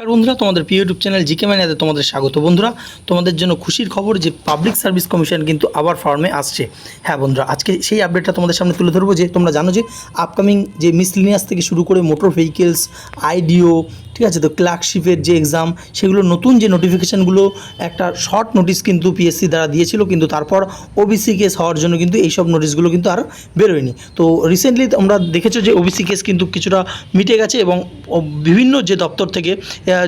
আর বন্ধুরা, তোমাদের প্রিয় ইউটিউব চ্যানেল জিকে ম্যানিয়াতে তোমাদের স্বাগত। বন্ধুরা, তোমাদের জন্য খুশির খবর যে পাবলিক সার্ভিস কমিশন কিন্তু আবার ফর্মে আসছে। হ্যাঁ বন্ধুরা, আজকে সেই আপডেটটা তোমাদের সামনে তুলে ধরবো যে তোমরা জানো যে আপকামিং যে মিসলিনিয়াস থেকে শুরু করে মোটর ভেহিকেলস আইডিও ঠিক আছে? তো ক্লার্কশিপের যে এক্সাম সেগুলো নতুন যে নোটিফিকেশানগুলো একটা শর্ট নোটিশ কিন্তু পিএসসি দ্বারা দিয়েছিল, কিন্তু তারপর ওবিসি কেস হওয়ার জন্য কিন্তু এইসব নোটিশগুলো কিন্তু আর বেরোয়নি। তো রিসেন্টলি আমরা দেখেছ যে ওবিসি কেস কিন্তু কিছুটা মিটে গেছে এবং বিভিন্ন যে দপ্তর থেকে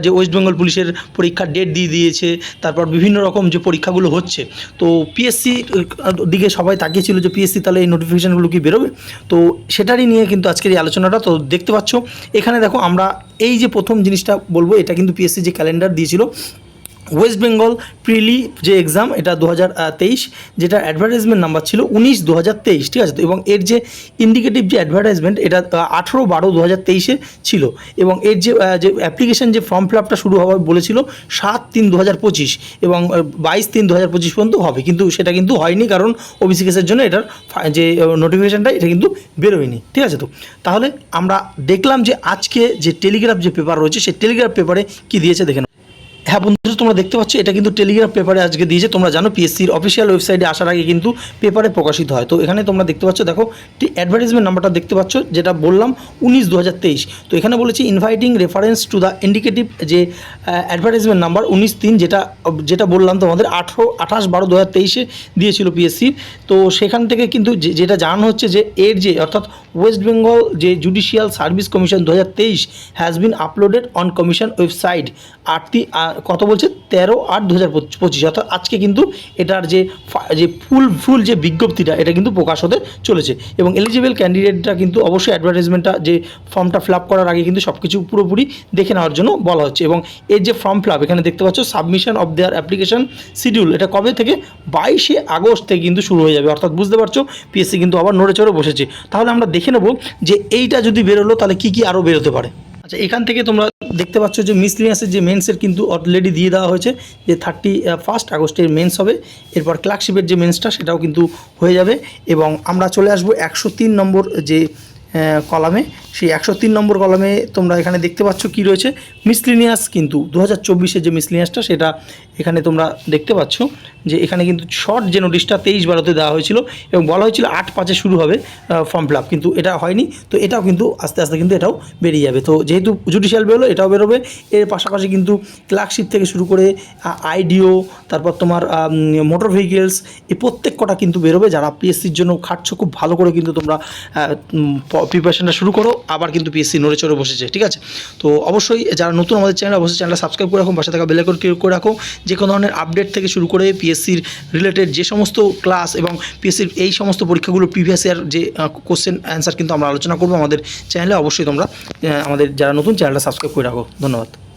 যে ওয়েস্ট বেঙ্গল পুলিশের পরীক্ষার ডেট দিয়ে দিয়েছে, তারপর বিভিন্ন রকম যে পরীক্ষাগুলো হচ্ছে, তো পিএসসি দিকে সবাই তাকিয়েছিল যে পিএসসি তাহলে এই নোটিফিকেশানগুলো কি বেরোবে? তো সেটারই নিয়ে কিন্তু আজকের এই আলোচনাটা, তো দেখতে পাচ্ছ, এখানে দেখো আমরা এই যে প্রথম জিনিসটা বলব এটা কিন্তু পিএসসি যে ক্যালেন্ডার দিয়েছিল ওয়েস্ট বেঙ্গল প্রিলি যে এক্সাম এটা দু হাজার তেইশ যেটা অ্যাডভার্টাইজমেন্ট নাম্বার ছিল উনিশ দু ঠিক আছে? তো এবং এর যে ইন্ডিকেটিভ যে অ্যাডভার্টাইজমেন্ট এটা আঠেরো বারো দু হাজার ছিল। এবং এর যে যে অ্যাপ্লিকেশন যে ফর্ম ফিল আপটা শুরু হওয়ার বলেছিল, সাত তিন দু হাজার পঁচিশ এবং বাইশ তিন দু হাজার পঁচিশ পর্যন্ত হবে। কিন্তু সেটা কিন্তু হয়নি কারণ ওবিসি কেসের জন্য এটার যে নোটিফিকেশানটা এটা কিন্তু বেরোয়নি, ঠিক আছে তো? তাহলে আমরা দেখলাম যে আজকে যে টেলিগ্রাফ যে পেপার রয়েছে, সেই টেলিগ্রাফ পেপারে কি দিয়েছে দেখে। হ্যাঁ বন্ধুরা তোমরা দেখতে পাচ্ছ, এটা কিন্তু টেলিগ্রাফ পেপারে আজকে দিয়েছে। তোমরা জানো পিএসসির অফিসিয়াল ওয়েবসাইটে আসার আগে কিন্তু পেপারে প্রকাশিত হয়। তো এখানে তোমরা দেখতে পাচ্ছ, দেখো অ্যাডভার্টাইজমেন্ট নাম্বারটা দেখতে পাচ্ছ, যেটা বললাম উনিশ দু তো এখানে বলেছি inviting reference to the indicative যে অ্যাডভার্টাইজমেন্ট নাম্বার উনিশ তিন, যেটা যেটা বললাম তোমাদের, আঠেরো, আঠাশ বারো দু তেইশে দিয়েছিল পিএসসি তো সেখান থেকে কিন্তু যেটা জানানো হচ্ছে যে, এর যে, অর্থাৎ ওয়েস্ট বেঙ্গল যে জুডিশিয়াল সার্ভিস কমিশন দু হাজার তেইশ has been uploaded on commission website আটটি কত বলছে? তেরো আট দু হাজার পঁচিশ। অর্থাৎ আজকে কিন্তু এটার যে যে ফুল ফুল যে বিজ্ঞপ্তিটা, এটা কিন্তু প্রকাশ হতে চলেছে। এবং এলিজিবল ক্যান্ডিডেটটা কিন্তু অবশ্যই অ্যাডভার্টাইজমেন্টটা যে ফর্মটা ফিল করার আগে কিন্তু সব কিছু পুরোপুরি দেখে নেওয়ার জন্য বলা হচ্ছে। এবং এর যে ফর্ম ফিল এখানে দেখতে পাচ্ছ submission of their application schedule এটা কবে থেকে? বাইশে আগস্ট থেকে কিন্তু শুরু হয়ে যাবে। অর্থাৎ বুঝতে পারছ পিএসসি কিন্তু আবার নড়ে চড়ে বসেছে। তাহলে আমরা দেখে নেব যে এইটা যদি বেরোলো, তাহলে কি কি আরও বেরোতে পারে। আচ্ছা এখান থেকে তোমরা দেখতে পাচ্ছ যে মিসলিনিয়াসের যে মেন্সের কিন্তু অলরেডি দিয়ে দেওয়া হয়েছে যে থার্টি ফার্স্ট আগস্টের মেন্স হবে। এরপর ক্লার্কশিপের যে মেন্সটা, সেটাও কিন্তু হয়ে যাবে। এবং আমরা চলে আসব একশো তিন নম্বর যে কলামে, সেই একশো তিন নম্বর কলামে তোমরা এখানে দেখতে পাচ্ছ কি রয়েছে। মিসলিনিয়াস কিন্তু দু হাজার যে মিসলিনিয়াসটা সেটা এখানে তোমরা দেখতে পাচ্ছ যে এখানে কিন্তু শর্ট যে নোটিশটা তেইশ বারোতে দেওয়া হয়েছিল এবং বলা হয়েছিল আট পাঁচে শুরু হবে ফর্ম ফিল কিন্তু এটা হয়নি, তো এটাও কিন্তু আস্তে আস্তে কিন্তু এটাও বেরিয়ে যাবে। তো যেহেতু জুডিশিয়াল বেরোলো, এটাও বেরোবে। এর পাশাপাশি কিন্তু ক্লার্কশিপ থেকে শুরু করে আইডিও তারপর তোমার মোটর ভেহিকেলস এই প্রত্যেক কটা কিন্তু বেরোবে। যারা পিএসসির জন্য খাটছো, খুব ভালো করে কিন্তু তোমরা প্রিপারেশনটা শুরু করো, আবার কিন্তু পিএসসি নড়ে চড়ে বসেছে, ঠিক আছে? তো অবশ্যই যারা নতুন আমাদের চ্যানেল অবশ্যই চ্যানেলটা সাবস্ক্রাইব করে রাখো, পাশে থাকা বেলাইকন ক্লিক করে রাখো। যে কোনো ধরনের আপডেট থেকে শুরু করে পিএসসির রিলেটেড যে সমস্ত ক্লাস এবং পিএসসির এই সমস্ত পরীক্ষাগুলো প্রিভিয়াস ইয়ার যে কোশ্চেন অ্যান্সার কিন্তু আমরা আলোচনা করব আমাদের চ্যানেলে অবশ্যই তোমরা আমাদের যারা নতুন চ্যানেলটা সাবস্ক্রাইব করে রাখো। ধন্যবাদ।